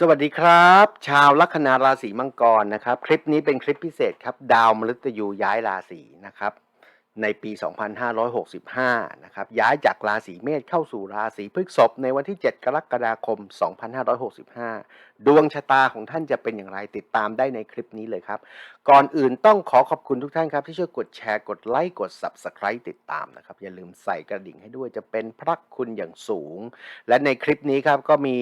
สวัสดีครับ ชาวลัคนาราศีมังกรนะครับ คลิปนี้เป็นคลิปพิเศษครับ ดาวมฤตยูย้ายราศีนะครับ ในปี 2565 นะครับ ย้ายจากราศีเมษเข้าสู่ราศีพฤษภในวันที่ 7 กรกฎาคม 2565 ดวงชะตาของท่านจะเป็นอย่างไรติดตามได้ในคลิปนี้เลยครับ ก่อนอื่นต้องขอขอบคุณทุกท่านครับ ที่ช่วยกดแชร์กดไลค์กด Subscribe ติดตามนะครับ อย่าลืมใส่กระดิ่งให้ด้วยจะเป็นพระคุณอย่างสูง และในคลิปนี้ครับก็มี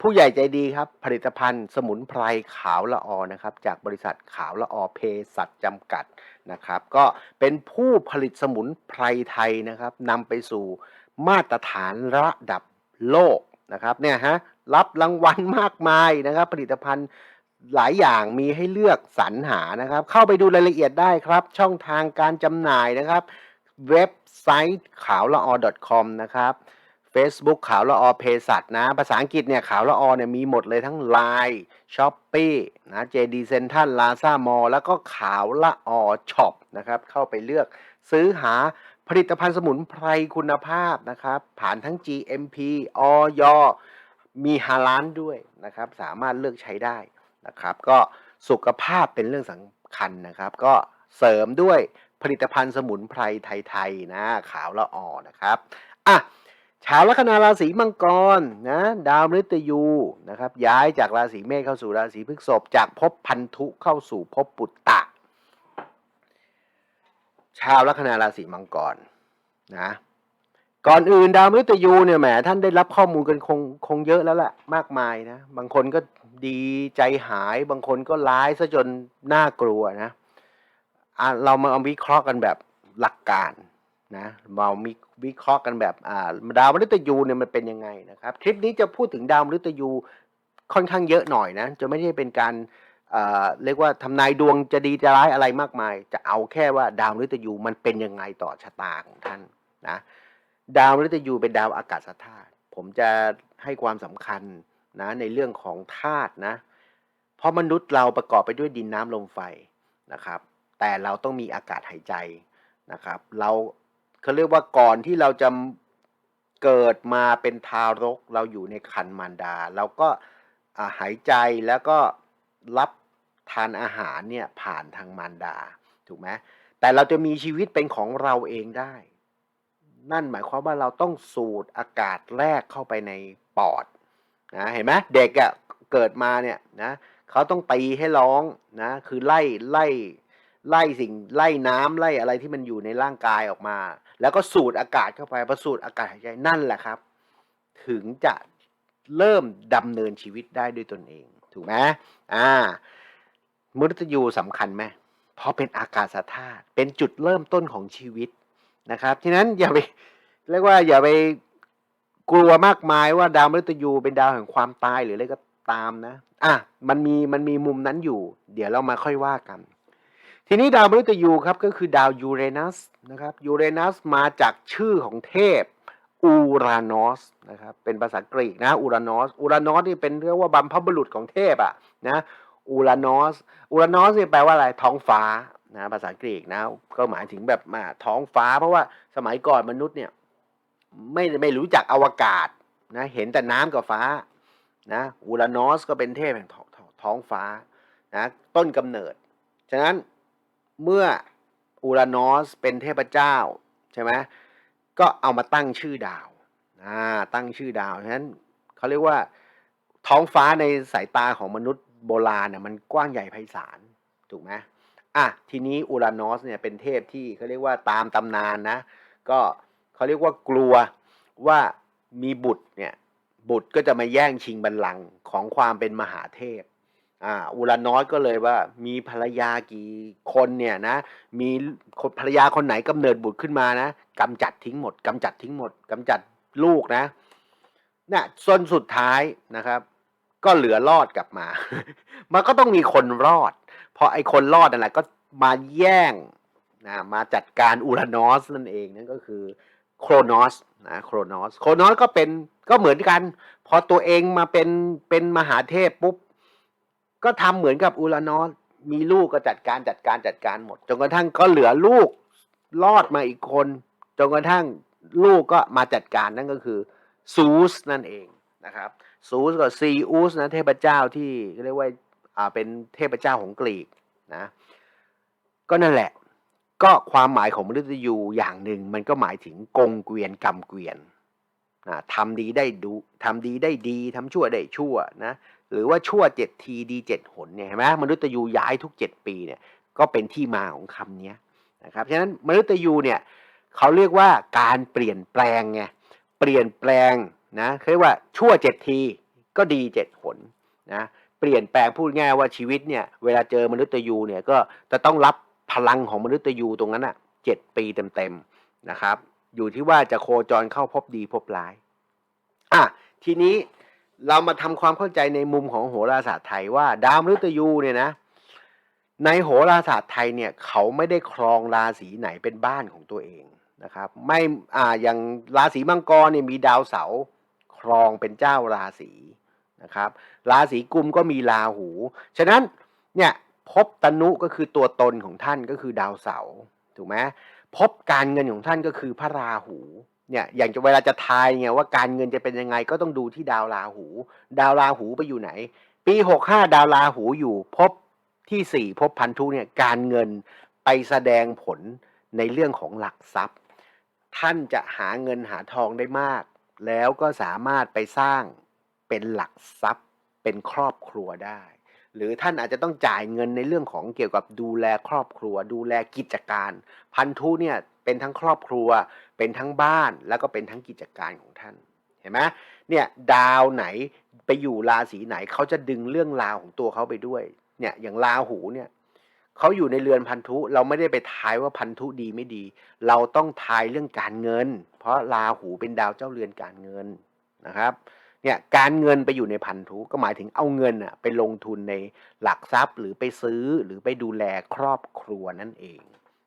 ผู้ใหญ่ใจดีครับ ผลิตภัณฑ์สมุนไพรขาวละออนะครับ จากบริษัทขาวละออเพสัตจำกัดนะครับ ก็เป็นผู้ผลิตสมุนไพรไทยนะครับนำไปสู่มาตรฐานระดับโลกนะครับเนี่ยฮะ รับรางวัลมากมายนะครับ ผลิตภัณฑ์หลายอย่างมีให้เลือกสรรหานะครับ เข้าไปดูรายละเอียดได้ครับ ช่องทางการจำหน่ายนะครับ เว็บไซต์ขาวละออ .com นะครับ Facebook ขาวละออเพสัตนะ ภาษาอังกฤษเนี่ยขาวละออเนี่ยมีหมดเลยทั้ง Line s h o p e e นะ JD Central Lazada Mall แล้วก็ขาวละออช็อปนะครับ เข้าไปเลือกซื้อหาผลิตภัณฑ์สมุนไพรคุณภาพนะครับ ผ่านทั้ง GMP ออย มีฮาลานด้วยนะครับ สามารถเลือกใช้ได้นะครับ ก็สุขภาพเป็นเรื่องสำคัญนะครับ ก็เสริมด้วยผลิตภัณฑ์สมุนไพรไทยๆนะขาวละอ่อนะครับอะชาวลัคนาราศีมังกรนะดาวมฤตยูนะครับย้ายจากราศีเมษเข้าสู่ราศีพฤษภจากภพพันธุเข้าสู่ภพปุตตะ ชาวลัคนาราศีมังกรนะ ก่อนอื่นดาวมฤตยูเนี่ยแหมท่านได้รับข้อมูลกันคงคงเยอะแล้วแหละมากมายนะ บางคนก็ดีใจหาย บางคนก็ร้ายซะจนน่ากลัวนะะเรามาเอาวิเคราะห์กันแบบหลักการนะเรามีวิเคราะห์กันแบบอ่าดาวมฤตยูเนี่ยมันเป็นยังไงนะครับ คลิปนี้จะพูดถึงดาวมฤตยูค่อนข้างเยอะหน่อยนะ จะไม่ได้เป็นการเรียกว่าทำนายดวงจะดีจะร้ายอะไรมากมาย จะเอาแค่ว่าดาวมฤตยูมันเป็นยังไงต่อชะตาของท่านนะ ดาวมฤตยูเป็นดาวอากาศธาตุผมจะให้ความสำคัญนะในเรื่องของธาตุนะ เพราะมนุษย์เราประกอบไปด้วยดินน้ำลมไฟนะครับ แต่เราต้องมีอากาศหายใจนะครับ เราเขาเรียกว่าก่อนที่เราจะเกิดมาเป็นทารกเราอยู่ในครรภ์มารดา เราก็หายใจแล้วก็รับทานอาหารเนี่ยผ่านทางมารดาถูกไหมแต่เราจะมีชีวิตเป็นของเราเองได้ นั่นหมายความว่าเราต้องสูดอากาศแรกเข้าไปในปอดนะเห็นไหมเด็กอะ่ะเกิดมาเนี่ยนะเขาต้องตีให้ร้องนะคือไล่ไล่ไล่สิ่งไล่น้ำไล่อะไรที่มันอยู่ในร่างกายออกมา แล้วก็สูดอากาศเข้าไปพอสูดอากาศหายใจนั่นแหละครับ ถึงจะเริ่มดำเนินชีวิตได้ด้วยตนเอง ถูกไหมอ่ามฤตยูสำคัญไหมเพราะเป็นอากาศธาตุเป็นจุดเริ่มต้นของชีวิต นะครับฉะนั้นอย่าไปเรียกว่าอย่าไปกลัวมากมายว่าดาวมฤตยูเป็นดาวแห่งความตายหรืออะไรก็ตามนะ อะมันมีมันมีมุมนั้นอยู่ เดี๋ยวเรามาค่อยว่ากัน ทีนี้ดาวมฤตยูครับก็คือดาวยูเรนัสนะครับยูเรนัสมาจากชื่อของเทพอูรานอสนะครับเป็นภาษากรีกนะอูรานอสอูรานอสนี่เป็นเรียกว่าบัมพบุรุษของเทพอะนะอูรานอสอูรานอสนี่แปลว่าอะไรท้องฟ้า นะภาษากรีกนะก็หมายถึงแบบมาท้องฟ้า เพราะว่าสมัยก่อนมนุษย์เนี่ยไม่ไม่รู้จักอวกาศนะเห็นแต่น้ำกับฟ้านะอูรานอสก็เป็นเทพแห่งท้องท้องท้องฟ้านะต้นกำเนิด ฉะนั้นเมื่ออูรานอสเป็นเทพเจ้าใช่ไหมก็เอามาตั้งชื่อดาวอ่าตั้งชื่อดาวฉะนั้นเขาเรียกว่าท้องฟ้าในสายตาของมนุษย์โบราณเนี่ยมันกว้างใหญ่ไพศาลถูกไหม อะทีนี้อูรานอสเนี่ยเป็นเทพที่เขาเรียกว่าตามตำนานนะ ก็เขาเรียกว่ากลัวว่ามีบุตรเนี่ยบุตรก็จะมาแย่งชิงบัลลังก์ของความเป็นมหาเทพอ่าอูรานอสก็เลยว่ามีภรรยากี่คนเนี่ยนะมีภรรยาคนไหนกำเนิดบุตรขึ้นมานะกำจัดทิ้งหมดกำจัดทิ้งหมดกำจัดลูกนะเนี่ยส่วนสุดท้ายนะครับ ก็เหลือรอดกลับมา มันก็ต้องมีคนรอด พอไอ้คนรอดนั่นแหละก็มาแย่งนะมาจัดการอูรานอสนั่นเองนั่นก็คือโครนอสนะโครนอสโครนอสก็เป็นก็เหมือนกัน พอตัวเองมาเป็นเป็นมหาเทพปุ๊บ ก็ทำเหมือนกับอูรานอสมีลูกก็จัดการจัดการจัดการหมดจนกระทั่งก็เหลือลูกรอดมาอีกคนจนกระทั่งลูกก็มาจัดการนั่นก็คือซูสนั่นเองนะครับซูสกับซีอุสนะเทพเจ้าที่เรียกว่า เป็นเทพเจ้าของกรีกนะก็นั่นแหละ ก็ความหมายของมฤตยูอย่างหนึ่งมันก็หมายถึงกงเกวียนกรรมเกวียนนะทำดีได้ดูทำดีได้ดีทำชั่วได้ชั่วนะหรือว่าชั่วเจ็ดทีดีเจ็ดหนเนี่ยเห็นไหมมนุษย์ยูย้ายทุกเจ็ดปีเนี่ยก็เป็นที่มาของคำนี้นะครับฉะนั้นมนุษย์ยูเนี่ยเขาเรียกว่าการเปลี่ยนแปลงไงเปลี่ยนแปลงนะเรียกว่าชั่วเจ็ดทีก็ดีเจ็ดหนนะ ปลี่ยนแปลงพูดง่ายว่าชีวิตเนี่ยเวลาเจอมนุษย์ยูเนี่ยก็จะต้องรับพลังของมนุษย์ยูตรงนั้นอะเจ็ดปีเต็มๆนะครับ อยู่ที่ว่าจะโคจรเข้าพบดีพบร้ายอะทีนี้เรามาทำความเข้าใจในมุมของโหราศาสตร์ไทยว่าดาวมฤตยูเนี่ยนะในโหราศาสตร์ไทยเนี่ยเขาไม่ได้ครองราศีไหนเป็นบ้านของตัวเองนะครับไม่อ่าอย่างราศีมังกรเนี่ยมีดาวเสาร์ครองเป็นเจ้าราศี นะครับ ราศีกุมก็มีราหู ฉะนั้นเนี่ยภพตนุก็คือตัวตนของท่านก็คือดาวเสาร์ถูกไหมภพการเงินของท่านก็คือพระราหูเนี่ยอย่างจะเวลาจะทายไงว่าการเงินจะเป็นยังไงก็ต้องดูที่ดาวราหู ดาวราหูไปอยู่ไหน ปีหกห้าดาวราหูอยู่ภพที่สี่พบพันธุเนี่ยการเงินไปแสดงผลในเรื่องของหลักทรัพย์ ท่านจะหาเงินหาทองได้มาก แล้วก็สามารถไปสร้าง เป็นหลักทรัพย์เป็นครอบครัวได้ หรือท่านอาจจะต้องจ่ายเงินในเรื่องของเกี่ยวกับดูแลครอบครัว ดูแลกิจการ พันธุเนี่ยเป็นทั้งครอบครัว เป็นทั้งบ้านแล้วก็เป็นทั้งกิจการของท่านเห็นไหมเนี่ยดาวไหนไปอยู่ราศีไหนเขาจะดึงเรื่องราวของตัวเขาไปด้วยเนี่ยอย่างราหูเนี่ยเขาอยู่ในเรือนพันธุเราไม่ได้ไปทายว่าพันธุดีไม่ดี เราต้องทายเรื่องการเงิน เพราะราหูเป็นดาวเจ้าเรือนการเงินนะครับ เนี่ยการเงินไปอยู่ในพันธุก็หมายถึงเอาเงินอะไปลงทุนในหลักทรัพย์ หรือไปซื้อหรือไปดูแลครอบครัวนั่นเอง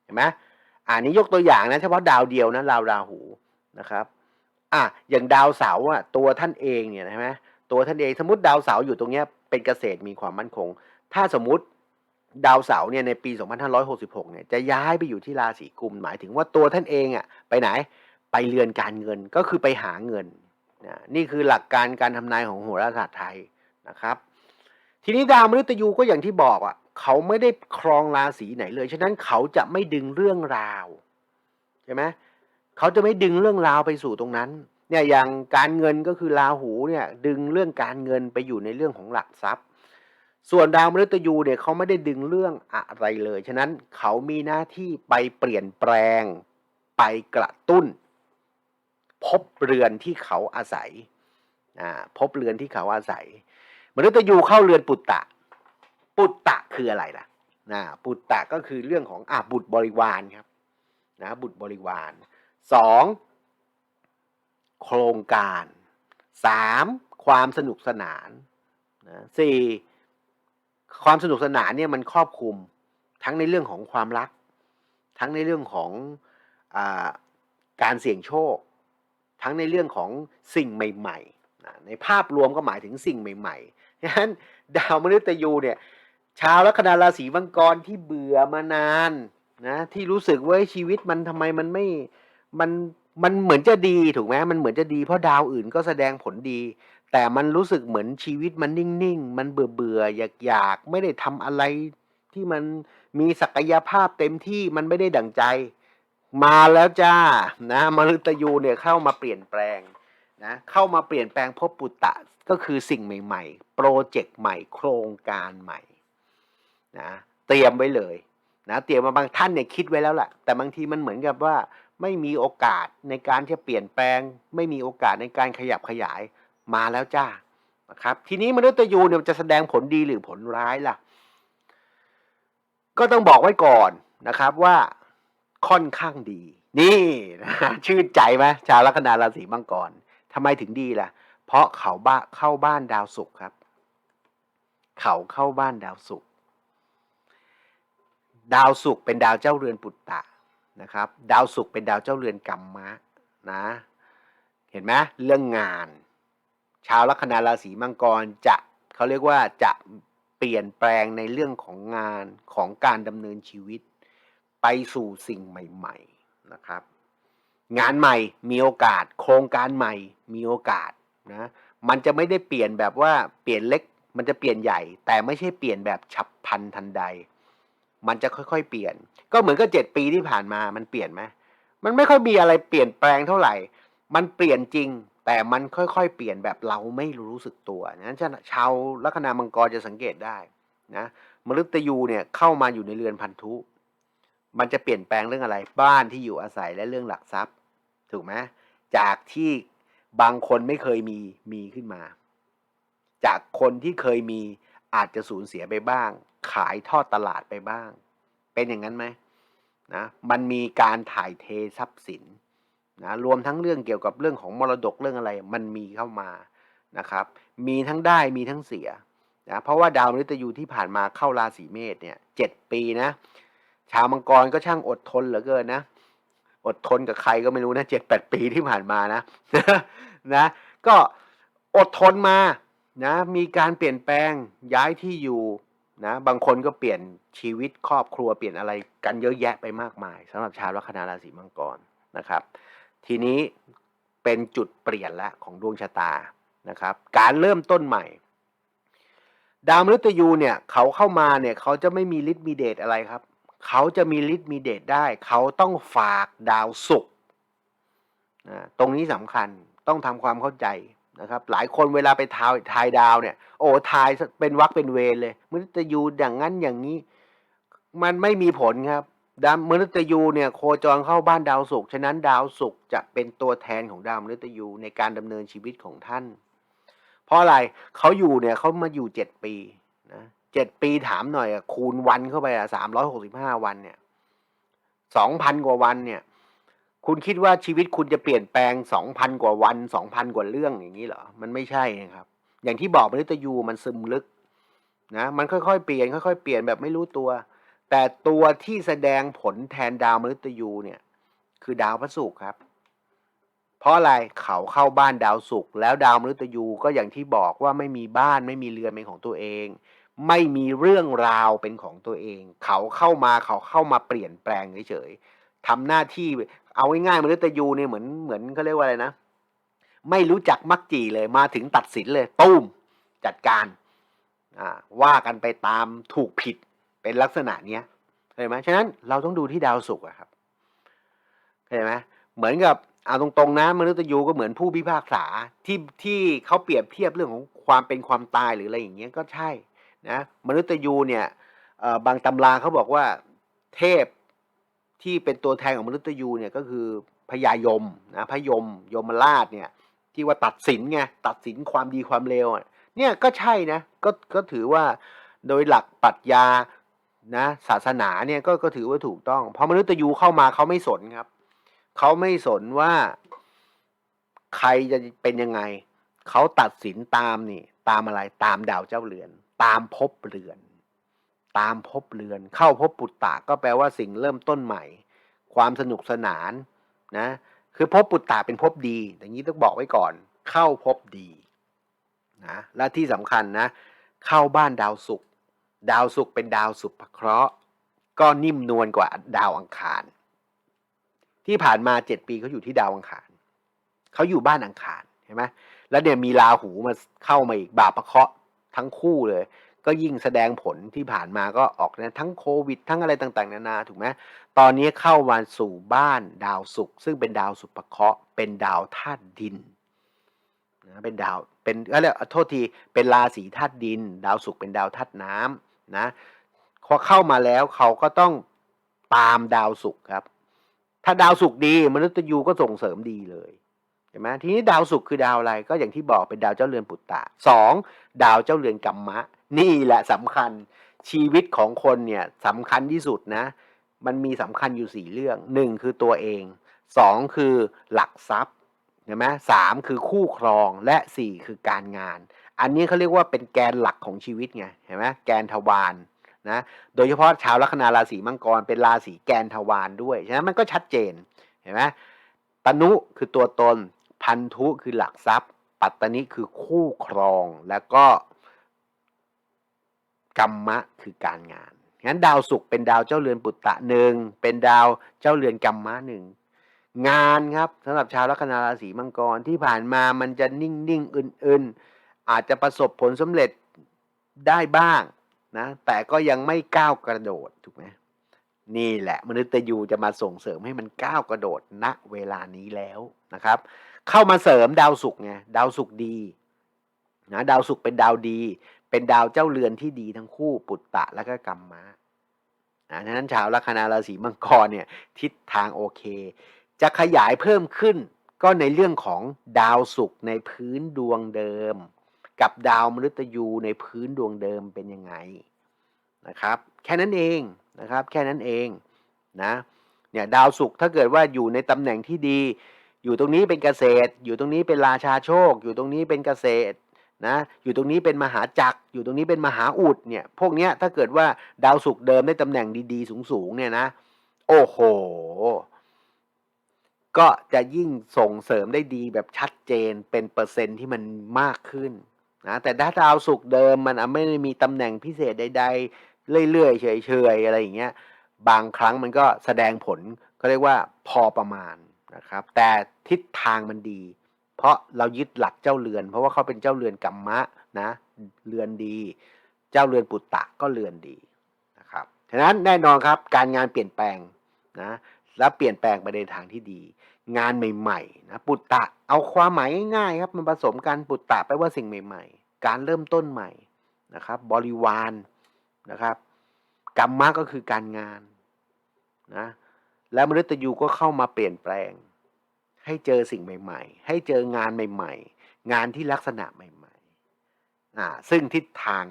เห็นไหมอันนี้ยกตัวอย่างนะเฉพาะดาวเดียวนะดาวราหูนะครับอะอย่างดาวเสาร์อะตัวท่านเองเนี่ยใช่ไหมตัวท่านเองสมมติดาวเสาร์อยู่ตรงเนี้ยเป็นเกษตรมีความมั่นคง ถ้าสมมติดาวเสาร์เนี่ยในปี 2566 เนี่ยจะย้ายไปอยู่ที่ราศีกุมหมายถึงว่าตัวท่านเองอะไปไหนไปเรือนการเงินก็คือไปหาเงิน นะนี่คือหลักการการทำนายของโหราศาสตร์ไทยนะครับ ทีนี้ดาวมฤตยูก็อย่างที่บอกอะเขาไม่ได้ครองราศีไหนเลย ฉะนั้นเขาจะไม่ดึงเรื่องราวใช่ไหมเขาจะไม่ดึงเรื่องราวไปสู่ตรงนั้นเนี่ยอย่างการเงินก็คือราหูเนี่ยดึงเรื่องการเงินไปอยู่ในเรื่องของหลักทรัพย์ ส่วนดาวมฤตยูเนี่ยเขาไม่ได้ดึงเรื่องอะไรเลย ฉะนั้นเขามีหน้าที่ไปเปลี่ยนแปลงไปกระตุ้น พบเรือนที่เขาอาศัยพบเรือนที่เขาอาศัยมฤตยูเข้าเรือนปุตตะ ปุตตะคืออะไรล่ะนะปุตตะก็คือเรื่องของอ่าบุตรบริวารครับนะบุตรบริวารสองโครงการสามความสนุกสนานนะสี่ความสนุกสนานเนี่ยมันครอบคลุมทั้งในเรื่องของความรัก ทั้งในเรื่องของอการเสี่ยงโชค ทั้งในเรื่องของสิ่งใหม่ๆนะในภาพรวมก็หมายถึงสิ่งใหม่ๆฉะนั้นดาวมฤตยูเนี่ยชาวลัคนาราศีมังกรที่เบื่อมานานนะที่รู้สึกว่าชีวิตมันทำไมมันไม่มันมันเหมือนจะดีถูกไหมมันเหมือนจะดีเพราะดาวอื่นก็แสดงผลดี แต่มันรู้สึกเหมือนชีวิตมันนิ่งๆ มันเบื่อเบื่ออยากอยากๆไม่ได้ทำอะไรที่มันมีศักยภาพเต็มที่มันไม่ได้ดั่งใจ มาแล้วจ้านะมฤตยูเนี่ยเข้ามาเปลี่ยนแปลงนะเข้ามาเปลี่ยนแปลงภพปุตตะก็คือสิ่งใหม่ๆ โปรเจกต์ใหม่โครงการใหม่นะเตรียมไว้เลยนะเตรียมมาบางท่านเนี่ยคิดไว้แล้วแหละแต่บางทีมันเหมือนกับว่าไม่มีโอกาสในการที่จะเปลี่ยนแปลง ไม่มีโอกาสในการขยับขยายมาแล้วจ้านะครับทีนี้มนุษย์ยูเนี่ยจะแสดงผลดีหรือผลร้ายล่ะ ก็ต้องบอกไว้ก่อนนะครับว่า ค่อนข้างดี นี่นะชื่นใจไหมชาวลัคนาราศีมังกรทำไมถึงดีล่ะ เพราะเขาบ้าเข้าบ้านดาวศุกร์ครับ เขาเข้าบ้านดาวศุกร์ดาวศุกร์เป็นดาวเจ้าเรือนปุตตะนะครับ ดาวศุกร์เป็นดาวเจ้าเรือนกรรมะนะ เห็นไหมเรื่องงาน ชาวลัคนาราศีมังกรจะเขาเรียกว่าจะเปลี่ยนแปลงในเรื่องของงานของการดำเนินชีวิต ไปสู่สิ่งใหม่ๆนะครับ งานใหม่มีโอกาส โครงการใหม่มีโอกาสนะมันจะไม่ได้เปลี่ยนแบบว่าเปลี่ยนเล็กมันจะเปลี่ยนใหญ่ แต่ไม่ใช่เปลี่ยนแบบฉับพลันทันใด มันจะค่อยๆ เปลี่ยน ก็เหมือนกับเจ็ดปีที่ผ่านมามันเปลี่ยนไหมมันไม่ค่อยมีอะไรเปลี่ยนแปลงเท่าไหร่ มันเปลี่ยนจริง แต่มันค่อยๆ เปลี่ยนแบบเราไม่รู้สึกตัวนั้นชาวลัคนามังกรจะสังเกตได้นะมฤตยูเนี่ยเข้ามาอยู่ในเรือนพันธุ มันจะเปลี่ยนแปลงเรื่องอะไร บ้านที่อยู่อาศัยและเรื่องหลักทรัพย์ ถูกไหมจากที่บางคนไม่เคยมีมีขึ้นมา จากคนที่เคยมีอาจจะสูญเสียไปบ้าง ขายทอดตลาดไปบ้าง เป็นอย่างนั้นไหมนะมันมีการถ่ายเททรัพย์สินนะรวมทั้งเรื่องเกี่ยวกับเรื่องของมรดกเรื่องอะไร มันมีเข้ามานะครับ มีทั้งได้มีทั้งเสียนะเพราะว่าดาวมฤตยูที่ผ่านมาเข้าราศีเมษเนี่ยเจ็ดปีนะ ชาวมังกรก็ช่างอดทนเหลือเกินนะ อดทนกับใครก็ไม่รู้นะเจ็ดแปดปีที่ผ่านมานะนะ ก็อดทนมานะ มีการเปลี่ยนแปลงย้ายที่อยู่นะ บางคนก็เปลี่ยนชีวิตครอบครัวเปลี่ยนอะไรกันเยอะแยะไปมากมายสำหรับชาวลัคนาราศีมังกรนะครับ ทีนี้เป็นจุดเปลี่ยนล้วของดวงชะตานะครับ การเริ่มต้นใหม่ดาวมฤตยูเนี่ยเขาเข้ามาเนี่ยเขาจะไม่มีฤทธิ์มีเดชอะไรครับ เขาจะมีฤทธิ์มีเดชได้ เขาต้องฝากดาวศุกร์นะตรงนี้สำคัญต้องทำความเข้าใจนะครับหลายคนเวลาไปทายทายดาวเนี่ย โอ้ทายเป็นวักเป็นเวรเลยมฤตยูอย่างนั้นอย่างนี้ มันไม่มีผลครับดาวมฤตยูเนี่ยโคจรเข้าบ้านดาวศุกร์ฉะนั้นดาวศุกร์จะเป็นตัวแทนของดาวมฤตยูในการดำเนินชีวิตของท่าน เพราะอะไรเขาอยู่เนี่ยเขามาอยู่เจ็ดปีนะ เจ็ดปีถามหน่อยอะคูณวันเข้าไปอะสามร้อยหกสิบห้าวันเนี่ยสองพันกว่าวันเนี่ย คุณคิดว่าชีวิตคุณจะเปลี่ยนแปลงสองพันกว่าวันสองพันกว่าเรื่องอย่างนี้เหรอ มันไม่ใช่นะครับ อย่างที่บอกมฤตยูมันซึมลึกนะมันค่อยๆเปลี่ยนค่อยๆเปลี่ยนแบบไม่รู้ตัว แต่ตัวที่แสดงผลแทนดาวมฤตยูเนี่ย คือดาวพระศุกร์ครับ เพราะอะไรเขาเข้าบ้านดาวศุกร์แล้วดาวมฤตยูก็อย่างที่บอกว่าไม่มีบ้านไม่มีเรือนเป็นของตัวเอง ไม่มีเรื่องราวเป็นของตัวเอง เขาเข้ามาเขาเข้ามาเปลี่ยนแปลงเฉยๆทำหน้าที่เอาง่ายๆมฤตยูเนี่ยเหมือนเหมือนเขาเรียกว่าอะไรนะ ไม่รู้จักมักจีเลยมาถึงตัดสินเลยตุ้มจัดการว่ากันไปตามถูกผิดเป็นลักษณะเนี้ยเห็นไหมฉะนั้นเราต้องดูที่ดาวศุกร์ครับเห็นไหมเหมือนกับเอาตรงๆนะมนุษย์ยูก็เหมือนผู้พิพากษาที่ที่เขาเปรียบเทียบเรื่องของความเป็นความตายหรืออะไรอย่างเงี้ยก็ใช่ นะมนุษย์ยูเนี่ยบางตำราเขาบอกว่าเทพที่เป็นตัวแทนของมนุษย์ยูเนี่ยก็คือพญายมนะพยมยมราชเนี่ยที่ว่าตัดสินไงตัดสินความดีความเลวเนี่ยก็ใช่นะก็ก็ถือว่าโดยหลักปรัชญานะศาสนาเนี่ยก็ก็ถือว่าถูกต้อง เพราะมนุษย์ยูเข้ามาเขาไม่สนครับเขาไม่สนว่าใครจะเป็นยังไง เขาตัดสินตามนี่ ตามอะไรตามดาวเจ้าเรือน ตามภพเรือน ตามภพเรือน เข้าภพปุตตะก็แปลว่าสิ่งเริ่มต้นใหม่ ความสนุกสนานนะคือภพปุตตะเป็นภพดี อย่างนี้ต้องบอกไว้ก่อน เข้าภพดีนะและที่สำคัญนะ เข้าบ้านดาวศุกร์ดาวศุกร์เป็นดาวสุภเคราะห์ ก็นิ่มนวลกว่าดาวอังคาร ที่ผ่านมาเจ็ดปีเขาอยู่ที่ดาวอังคารเขาอยู่บ้านอังคารเห็นไหมแล้วเนี่ยมีราหูมาเข้ามาอีกบาปประเคราะ ทั้งคู่เลย ก็ยิ่งแสดงผลที่ผ่านมาก็ออกนะทั้งโควิด ทั้งอะไรต่างๆ นานาถูกไหมตอนนี้เข้ามาสู่บ้านดาวศุกร์ซึ่งเป็นดาวสุภเคราะห์เป็นดาวธาตุดินนะเป็นดาวเป็นก็เรียกโทษทีเป็นราศีธาตุดิน ดาวศุกร์เป็นดาวธาตุน้ำนะพอเข้ามาแล้วเขาก็ต้องตามดาวศุกร์ครับ ถ้าดาวศุกร์ดีมนุษย์ยูก็ส่งเสริมดีเลย เห็นไหมทีนี้ดาวศุกร์คือดาวอะไรก็อย่างที่บอกเป็นดาวเจ้าเรือนปุตตะสองดาวเจ้าเรือนกัมมะ นี่แหละสำคัญชีวิตของคนเนี่ยสำคัญที่สุดนะ มันมีสำคัญอยู่สี่เรื่องหนึ่งคือตัวเองสองคือหลักทรัพย์เห็นไหมสามคือคู่ครองและสี่คือการงาน อันนี้เขาเรียกว่าเป็นแกนหลักของชีวิตไงเห็นไหมแกนทวารนะโดยเฉพาะชาวลัคนาราศีมังกรเป็นราศีแกนทวารด้วยฉะนั้นมันก็ชัดเจนเห็นไหมตนุคือตัวตน พันธุคือหลักทรัพย์ ปัตตนิคือคู่ครองแล้วก็กรรมะคือการงานงั้นดาวศุกร์เป็นดาวเจ้าเรือนปุตตะหนึ่งเป็นดาวเจ้าเรือนกรรมะหนึ่งงานครับสำหรับชาวลัคนาราศีมังกรที่ผ่านมามันจะนิ่งๆอื่นๆ อาจจะประสบผลสำเร็จได้บ้างนะแต่ก็ยังไม่ก้าวกระโดดถูกไหมนี่แหละมนุษย์ยูจะมาส่งเสริมให้มันก้าวกระโดดณเวลานี้แล้วนะครับ เข้ามาเสริมดาวศุกร์ไงดาวศุกร์ดีนะดาวศุกร์เป็นดาวดี เป็นดาวเจ้าเรือนที่ดีทั้งคู่ปุตตะและก็กรรมะนะฉะนั้นชาวลัคนาราศีมังกรเนี่ยทิศทางโอเค จะขยายเพิ่มขึ้นก็ในเรื่องของดาวศุกร์ในพื้นดวงเดิม กับดาวมฤตยูในพื้นดวงเดิมเป็นยังไงนะครับ แค่นั้นเองนะครับ แค่นั้นเองนะเนี่ยดาวศุกร์ถ้าเกิดว่าอยู่ในตำแหน่งที่ดี อยู่ตรงนี้เป็นเกษตร อยู่ตรงนี้เป็นราชาโชค อยู่ตรงนี้เป็นเกษตรนะอยู่ตรงนี้เป็นมหาจักรอยู่ตรงนี้เป็นมหาอุดเนี่ยพวกเนี้ยถ้าเกิดว่าดาวศุกร์เดิมได้ตำแหน่งดีๆ สูงๆเนี่ยนะ โอ้โห ก็จะยิ่งส่งเสริมได้ดีแบบชัดเจนเป็นเปอร์เซ็นต์ที่มันมากขึ้นนะแต่ถ้าดาวศุกร์เดิมมันไม่ได้มีตำแหน่งพิเศษใด ๆ เรื่อยๆเฉยๆอะไรอย่างเงี้ยบางครั้งมันก็แสดงผลก็เรียกว่าพอประมาณ นะครับ แต่ทิศทางมันดี เพราะเรายึดหลักเจ้าเรือน เพราะว่าเขาเป็นเจ้าเรือนกัมมะนะเรือนดี เจ้าเรือนปุตตะก็เรือนดีนะครับฉะนั้นแน่นอนครับการงานเปลี่ยนแปลงนะและเปลี่ยนแปลงไปในทางที่ดี งานใหม่ๆนะปุตตะเอาความหมายง่ายๆครับมันผสมกันปุตตะแปลว่าสิ่งใหม่ ๆ การเริ่มต้นใหม่นะครับ บริวารนะครับกรรมะก็คือการงานนะ และมฤตยูก็เข้ามาเปลี่ยนแปลง ให้เจอสิ่งใหม่ ๆ ให้เจองานใหม่ ๆ งานที่ลักษณะใหม่ๆอ่าซึ่งทิศทาง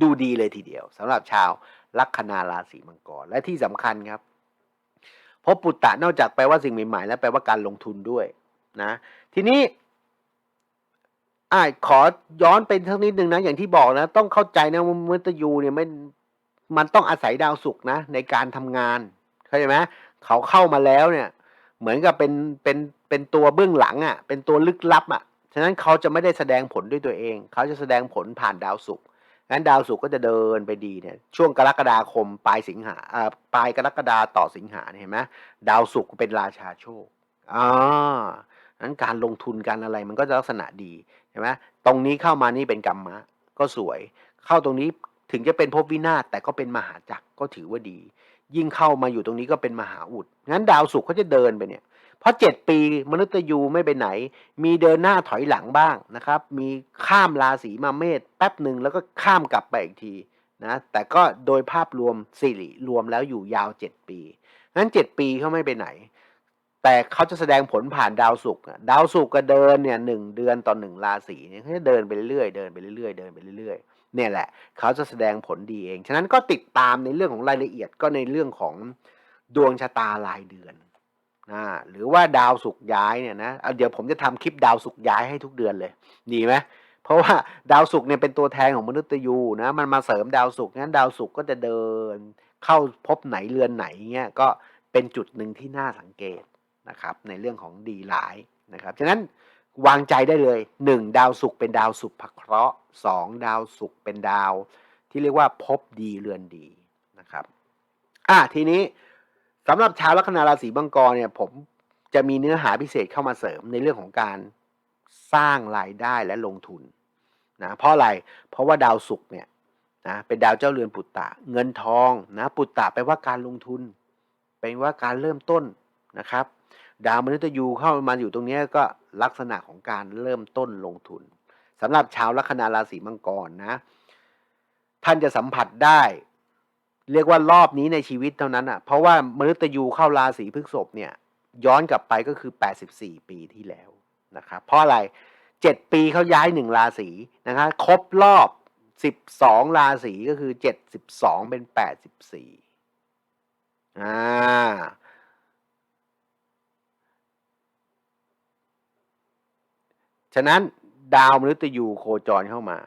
ดูดีเลยทีเดียวสำหรับชาวลัคนาราศีมังกรและที่สำคัญครับเพราะปุตตะนอกจากแปลว่าสิ่งใหม่ๆ แล้วแปลว่าการลงทุนด้วยนะ ทีนี้อ่าขอย้อนไปทั้งนิดนึงนะ อย่างที่บอกนะ ต้องเข้าใจนะว่ามุตยูเนี่ยไม่มันต้องอาศัยดาวศุกร์นะ ในการทำงานเข้าใจไหม เขาเข้ามาแล้วเนี่ย เหมือนกับเป็นเป็นเป็นตัวเบื้องหลังอะ่ะ เป็นตัวลึกลับอะ่ะฉะนั้นเขาจะไม่ได้แสดงผลด้วยตัวเอง เขาจะแสดงผลผ่านดาวศุกร์งั้นดาวศุกร์ก็จะเดินไปดีเนี่ย ช่วงกรกฎาคมปลายสิงหาอ่าปลายกรกฎาต่อสิงหาเนี่ยเห็นไหมดาวศุกร์เป็นราชาโชคอ่านั้นการลงทุนการอะไรมันก็จะลักษณะดีเห็นไหมตรงนี้เข้ามานี่เป็นกรรมะ ก็สวย เข้าตรงนี้ถึงจะเป็นภพวินาศแต่ก็เป็นมหาจักรก็ถือว่าดี ยิ่งเข้ามาอยู่ตรงนี้ก็เป็นมหาอุดงั้นดาวศุกร์เขาจะเดินไปเนี่ย เพราะเจ็ดปีมนุษย์ยูไม่ไปไหน มีเดินหน้าถอยหลังบ้างนะครับ มีข้ามราศีมาเมษแป๊บหนึ่งแล้วก็ข้ามกลับไปอีกทีนะแต่ก็โดยภาพรวมสิริรวมแล้วอยู่ยาวเจ็ดปีงั้นเจ็ดปีเขาไม่ไปไหน แต่เขาจะแสดงผลผ่านดาวศุกร์ดาวศุกร์ก็เดินเนี่ยหนึ่งเดือนต่อหนึ่งราศีเนี่ยเขาจะเดินไปเรื่อยเดินไปเรื่อยเดินไปเรื่อย เนี่ยแหละ เขาจะแสดงผลดีเอง ฉะนั้นก็ติดตามในเรื่องของรายละเอียดก็ในเรื่องของดวงชะตารายเดือนนะหรือว่าดาวศุกร์ย้ายเนี่ยนะเเดี๋ยวผมจะทำคลิปดาวศุกร์ย้ายให้ทุกเดือนเลย ดีไหมเพราะว่าดาวศุกร์เนี่ยเป็นตัวแทนของมนุษย์ยูนะมันมาเสริมดาวศุกร์งั้นดาวศุกร์ก็จะเดิน เข้าพบไหนเรือนไหนเงี้ยก็เป็นจุดหนึ่งที่น่าสังเกตนะครับในเรื่องของดีหลายนะครับฉะนั้น วางใจได้เลยหนึ่งดาวศุกร์เป็นดาวศุกร์พเคราะห์สองดาวศุกร์เป็นดาว ที่เรียกว่าพบดีเรือนดีนะครับอะทีนี้สำหรับชาวลัคนาราศีมังกรเนี่ยผมจะมีเนื้อหาพิเศษเข้ามาเสริมในเรื่องของการสร้างรายได้และลงทุนนะเพราะอะไรเพราะว่าดาวศุกร์เนี่ยนะเป็นดาวเจ้าเรือนปุตตะ เงินทองนะปุตตะแปลว่าการลงทุนเป็นว่าการเริ่มต้นนะครับ ดาวมนุษย์ยูเข้ามาอยู่ตรงนี้ก็ลักษณะของการเริ่มต้นลงทุนสำหรับชาวลัคนาราศีมังกรนะ ท่านจะสัมผัสได้ เรียกว่ารอบนี้ในชีวิตเท่านั้นอะ เพราะว่ามนุษย์ยูเข้าราศีพฤษภเนี่ย ย้อนกลับไปก็คือ 84 ปีที่แล้วนะครับเพราะอะไร 7 ปีเขาย้ายหนึ่งราศีนะครับครบรอบ 12 ราศีก็คือ 72 เป็น 84อ่า ฉะนั้นดาวมฤตยูโคจรเข้ามา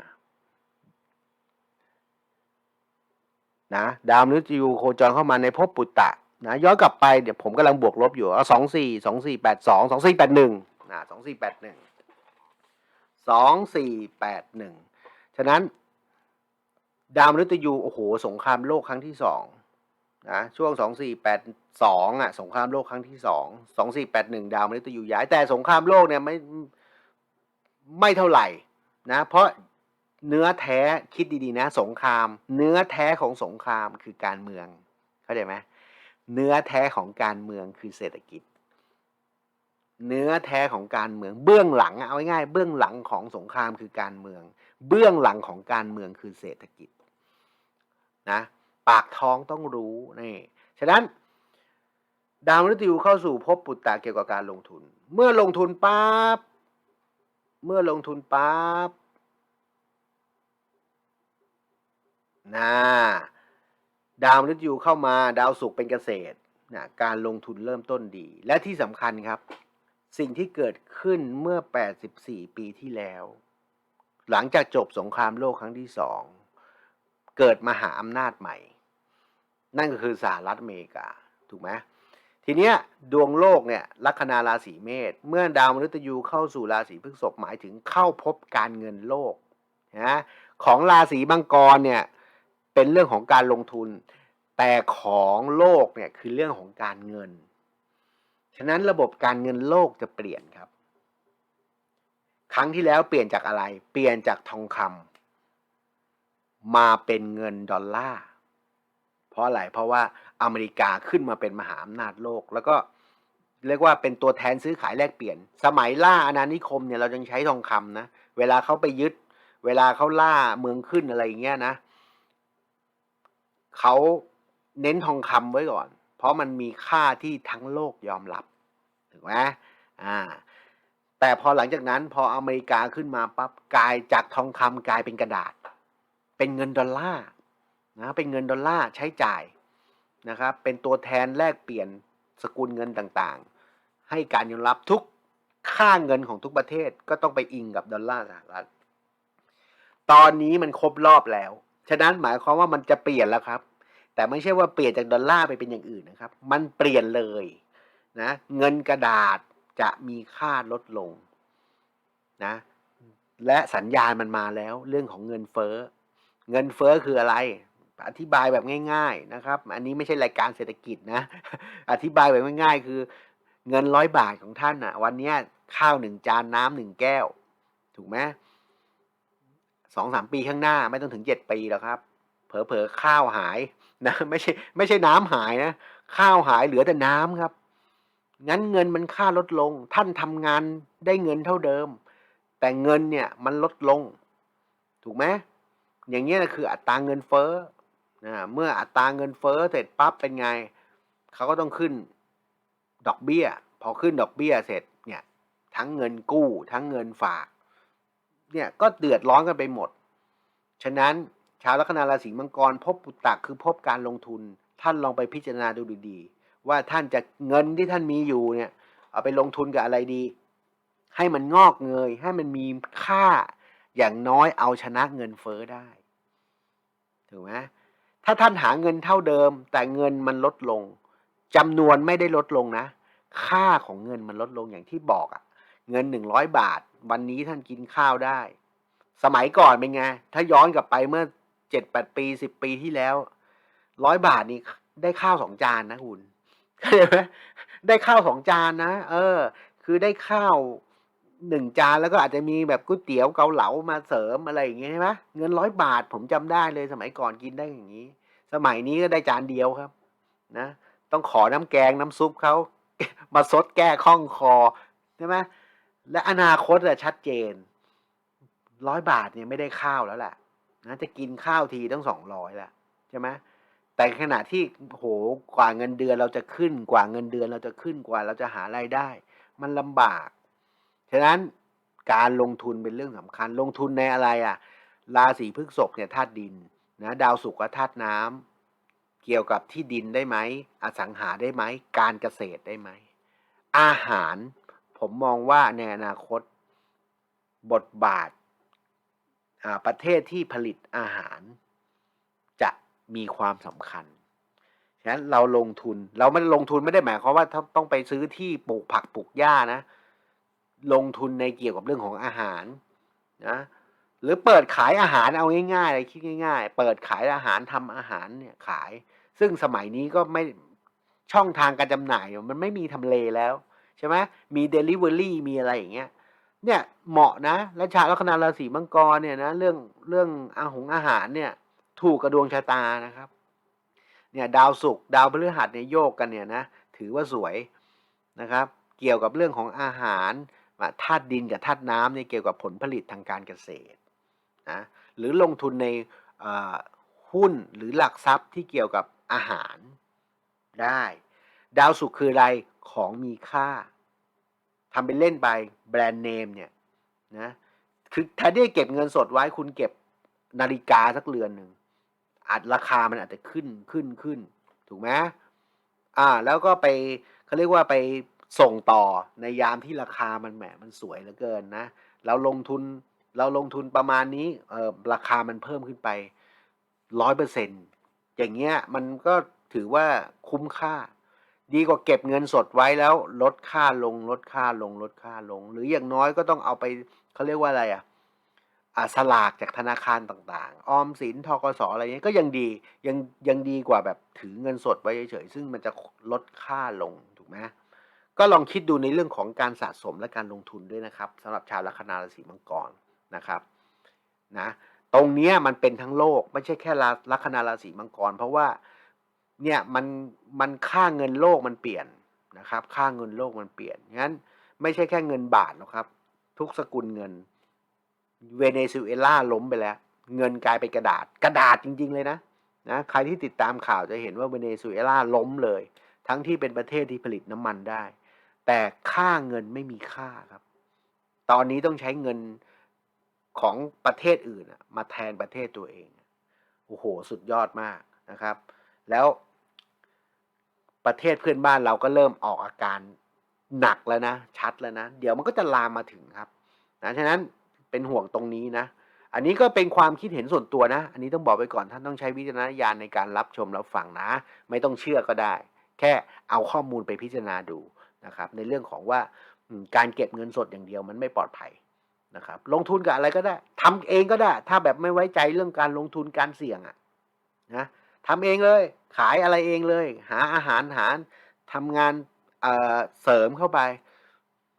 นะดาวมฤตยูโคจรเข้ามาในภพปุตตะนะย้อนกลับไปเดี๋ยวผมกำลังบวกลบอยู่เอาสองสี่สองสี่แปดสองสองสี่แปดหนึ่งนะสองสี่แปดหนึ่งสองสี่แปดหนึ่งฉะนั้น ดาวมฤตยูโอ้โหสงครามโลกครั้งที่สองนะช่วงสองสี่แปดสองอะสงครามโลกครั้งที่สองสองสี่แปดหนึ่งดาวมฤตยูย้ายแต่สงครามโลกเนี่ยไม่ ไม่เท่าไหร่นะเพราะเนื้อแท้คิดดีๆนะสงคราม เนื้อแท้ของสงครามคือการเมืองเข้าใจไหมเนื้อแท้ของการเมืองคือเศรษฐกิจ เนื้อแท้ของการเมือง เบื้องหลังเอาง่ายๆเบื้องหลังของสงครามคือการเมือง เบื้องหลังของการเมืองคือเศรษฐกิจนะปากท้องต้องรู้นี่ฉะนั้น ดาวมฤตยูเข้าสู่ภพปุตตะเกี่ยวกับการลงทุน เมื่อลงทุนปั๊บ เมื่อลงทุนปั๊บนะดาวมฤตยูเข้ามาดาวศุกเป็นเกษตรนะการลงทุนเริ่มต้นดี และที่สำคัญครับ สิ่งที่เกิดขึ้นเมื่อ 84 ปีที่แล้ว หลังจากจบสงครามโลกครั้งที่สองเกิดมหาอำนาจใหม่ นั่นก็คือสหรัฐอเมริกา ถูกไหม ทีเนี้ยดวงโลกเนี่ยลัคนาราศีเมษเมื่อดาวมฤตยูเข้าสู่ราศีพฤษภหมายถึงเข้าพบการเงินโลกนะของราศีมังกรเนี่ยเป็นเรื่องของการลงทุน แต่ของโลกเนี่ยคือเรื่องของการเงิน ฉะนั้นระบบการเงินโลกจะเปลี่ยนครับ ครั้งที่แล้วเปลี่ยนจากอะไร เปลี่ยนจากทองคำมาเป็นเงินดอลลาร์เพราะอะไรเพราะว่า อเมริกาขึ้นมาเป็นมหาอำนาจโลก แล้วก็เรียกว่าเป็นตัวแทนซื้อขายแลกเปลี่ยน สมัยล่าอาณานิคมเนี่ยเรายังใช้ทองคำนะเวลาเขาไปยึด เวลาเขาล่าเมืองขึ้นอะไรอย่างเงี้ยนะเขาเน้นทองคำไว้ก่อน เพราะมันมีค่าที่ทั้งโลกยอมรับถูกไหมอ่าแต่พอหลังจากนั้นพออเมริกาขึ้นมาปั๊บกลายจากทองคำกลายเป็นกระดาษ เป็นเงินดอลลาร์นะเป็นเงินดอลลาร์ใช้จ่าย นะครับเป็นตัวแทนแลกเปลี่ยนสกุลเงินต่างๆ ให้การยอมรับทุกค่าเงินของทุกประเทศก็ต้องไปอิงกับดอลลาร์สหรัฐ ตอนนี้มันครบรอบแล้ว ฉะนั้นหมายความว่ามันจะเปลี่ยนแล้วครับ แต่ไม่ใช่ว่าเปลี่ยนจากดอลลาร์ไปเป็นอย่างอื่นนะครับ มันเปลี่ยนเลยนะเงินกระดาษจะมีค่าลดลงนะและสัญญาณมันมาแล้วเรื่องของเงินเฟ้อ เงินเฟ้อคืออะไร อธิบายแบบง่าย ๆนะครับ อันนี้ไม่ใช่รายการเศรษฐกิจนะ อธิบายแบบง่ายๆ คือ เงินร้อยบาทของท่านอะวันนี้ข้าวหนึ่งจานน้ำหนึ่งแก้ว ถูกไหมสองสามปีข้างหน้าไม่ต้องถึงเจ็ดปีแล้วครับ เผลอๆข้าวหายนะไม่ใช่ไม่ใช่น้ำหายนะ ข้าวหายเหลือแต่น้ำครับ งั้นเงินมันค่าลดลง ท่านทำงานได้เงินเท่าเดิม แต่เงินเนี่ยมันลดลง ถูกไหมอย่างเงี้ยนะคืออัตราเงินเฟ้อ นะเมื่ออัตราเงินเฟ้อเสร็จปั๊บเป็นไงเขาก็ต้องขึ้นดอกเบี้ย พอขึ้นดอกเบี้ยเสร็จเนี่ยทั้งเงินกู้ทั้งเงินฝากเนี่ยก็เดือดร้อนกันไปหมด ฉะนั้นชาวลัคนาราศีมังกรพบปุตตะคือพบการลงทุน ท่านลองไปพิจารณาดูดีๆ ว่าท่านจะเงินที่ท่านมีอยู่เนี่ยเอาไปลงทุนกับอะไรดี ให้มันงอกเงย ให้มันมีค่าอย่างน้อยเอาชนะเงินเฟ้อได้ ถูกไหม ถ้าท่านหาเงินเท่าเดิม แต่เงินมันลดลงจำนวนไม่ได้ลดลงนะ ค่าของเงินมันลดลงอย่างที่บอกอะ่ะเงินหนึ่งร้อยบาท วันนี้ท่านกินข้าวได้ สมัยก่อนเป็นไง ถ้าย้อนกลับไปเมื่อเจ็ดแปดปีสิบปีที่แล้วร้อยบาทนี่ได้ข้าวสองจานนะคุณเข้าใจไหมได้ข้าวสองจานนะ เออ คือได้ข้าว หนึ่งจานแล้วก็อาจจะมีแบบก๋วยเตี๋ยวเกาเหลามาเสริมอะไรอย่างเงี้ยใช่ไหมเงินร้อยบาทผมจำได้เลยสมัยก่อนกินได้อย่างนี้ สมัยนี้ก็ได้จานเดียวครับ นะ ต้องขอน้ำแกงน้ำซุปเขามาซดแก้ข้องคอใช่ไหมและอนาคตอะชัดเจนร้อยบาทเนี่ยไม่ได้ข้าวแล้วแหละนะจะกินข้าวทีต้องสองร้อยละใช่ไหมแต่ขณะที่โหกว่าเงินเดือนเราจะขึ้นกว่าเงินเดือนเราจะขึ้นกว่าเราจะหารายได้ มันลำบาก ฉะนั้นการลงทุนเป็นเรื่องสำคัญ ลงทุนในอะไรอะ่ะ ราศีพฤษภเนี่ยธาตุดินนะดาวศุกร์ก็ธาตุน้ำเกี่ยวกับที่ดินได้ไหมอสังหาได้ไหมการเกษตรได้ไหมอาหารผมมองว่าในอนาคตบทบาทประเทศที่ผลิตอาหาร จะมีความสำคัญ ฉะนั้นเราลงทุนเราไม่ลงทุนไม่ได้หมายความว่าต้องไปซื้อที่ปลูกผักปลูกหญ้านะ ลงทุนในเกี่ยวกับเรื่องของอาหารนะหรือเปิดขายอาหารเอาง่ายๆเลยคิดง่าย ๆ เปิดขายอาหารทำอาหารเนี่ยขาย ซึ่งสมัยนี้ก็ไม่ช่องทางการจำหน่ายมันไม่มีทำเลแล้วใช่ไหมมี Delivery มีอะไรอย่างเงี้ยเนี่ยเหมาะนะและชาวลัคนาราศีมังกรเนี่ยนะเรื่องเรื่องอาหงอาหารเนี่ยถูกกระดวงชะตานะครับเนี่ยดาวศุกร์ดาวพฤหัสเนี่ยโยกกันเนี่ยนะถือว่าสวยนะครับ เกี่ยวกับเรื่องของอาหาร ธาตุดินกับธาตุน้ำเนี่ยเกี่ยวกับผลผลิตทางการเกษตรนะหรือลงทุนในหุ้นหรือหลักทรัพย์ที่เกี่ยวกับอาหารได้ ดาวศุกร์คืออะไรของมีค่าทำเป็นเล่นไปแบรนด์เนมเนี่ยนะคือถ้าได้เก็บเงินสดไว้คุณเก็บนาฬิกาสักเรือนหนึ่งอาจราคามันอาจจะขึ้นขึ้นขึ้น ถูกไหมอ่า แล้วก็ไปเขาเรียกว่าไป ส่งต่อในยามที่ราคามันแหมมันสวยเหลือเกินนะ เราลงทุนเราลงทุนประมาณนี้เออราคามันเพิ่มขึ้นไปร้อยเปอร์เซ็นอย่างเงี้ยมันก็ถือว่าคุ้มค่า ดีกว่าเก็บเงินสดไว้แล้วลดค่าลงลดค่าลงลดค่าลง หรืออย่างน้อยก็ต้องเอาไปเขาเรียกว่าอะไรอะอ่าสลากจากธนาคารต่างๆ ออมสินทกสอะไรเงี้ยก็ยังดียังยังดีกว่าแบบถือเงินสดไว้เฉยๆซึ่งมันจะลดค่าลงถูกไหม ก็ลองคิดดูในเรื่องของการสะสมและการลงทุนด้วยนะครับสำหรับชาวลัคนาราศีมังกรนะครับนะตรงนี้มันเป็นทั้งโลกไม่ใช่แค่ราลัคนาราศีมังกร เพราะว่าเนี่ยมันมันค่าเงินโลกมันเปลี่ยนนะครับ ค่าเงินโลกมันเปลี่ยนงั้นไม่ใช่แค่เงินบาทหรอกครับ ทุกสกุลเงิน เวเนซุเอลาล้มไปแล้ว เงินกลายเป็นกระดาษกระดาษจริง ๆ เลยนะนะใครที่ติดตามข่าวจะเห็นว่าเวเนซุเอลาล้มเลย ทั้งที่เป็นประเทศที่ผลิตน้ำมันได้ แต่ค่าเงินไม่มีค่าครับ ตอนนี้ต้องใช้เงินของประเทศอื่นมาแทนประเทศตัวเอง โอ้โห สุดยอดมากนะครับ แล้วประเทศเพื่อนบ้านเราก็เริ่มออกอาการหนักแล้วนะ ชัดแล้วนะ เดี๋ยวมันก็จะลามมาถึงครับนะฉะนั้นเป็นห่วงตรงนี้นะ อันนี้ก็เป็นความคิดเห็นส่วนตัวนะ อันนี้ต้องบอกไว้ก่อนท่านต้องใช้วิจารณญาณในการรับชมรับฟังนะ ไม่ต้องเชื่อก็ได้ แค่เอาข้อมูลไปพิจารณาดู นะครับในเรื่องของว่าการเก็บเงินสดอย่างเดียวมันไม่ปลอดภัยนะครับลงทุนกับอะไรก็ได้ทำเองก็ได้ ถ้าแบบไม่ไว้ใจเรื่องการลงทุนการเสี่ยงอะนะทำเองเลย ขายอะไรเองเลย หาอาหารหารทำงานเเสริมเข้าไป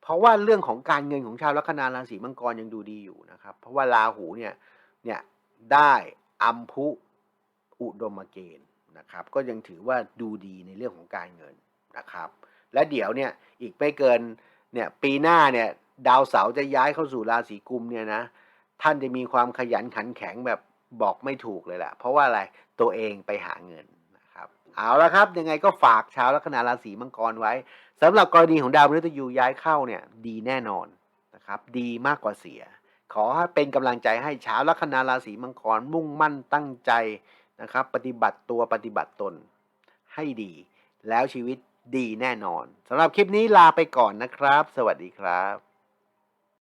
เพราะว่าเรื่องของการเงินของชาวลัคนาราศีมังกรยังดูดีอยู่นะครับ เพราะว่าราหูเนี่ยเนี่ยได้อัมพุอุดมเกณฑ์นะครับ ก็ยังถือว่าดูดีในเรื่องของการเงินนะครับ และเดี๋ยวเนี่ยอีกไม่เกินเนี่ยปีหน้าเนี่ยดาวเสาร์จะย้ายเข้าสู่ราศีกุมเนี่ยนะท่านจะมีความขยันขันแข็งแบบบอกไม่ถูกเลยแหละเพราะว่าอะไรตัวเองไปหาเงินนะครับเอาละครับยังไงก็ฝากชาวลัคนาราศีมังกรไว้สำหรับกรณีของดาวพฤหัสยูย้ายเข้าเนี่ยดีแน่นอนนะครับดีมากกว่าเสีย ขอให้เป็นกำลังใจให้ชาวลัคนาราศีมังกรมุ่งมั่นตั้งใจนะครับ ปฏิบัติตัวปฏิบัติตนให้ดี แล้วชีวิต ดีแน่นอนสำหรับคลิปนี้ลาไปก่อนนะครับ สวัสดีครับ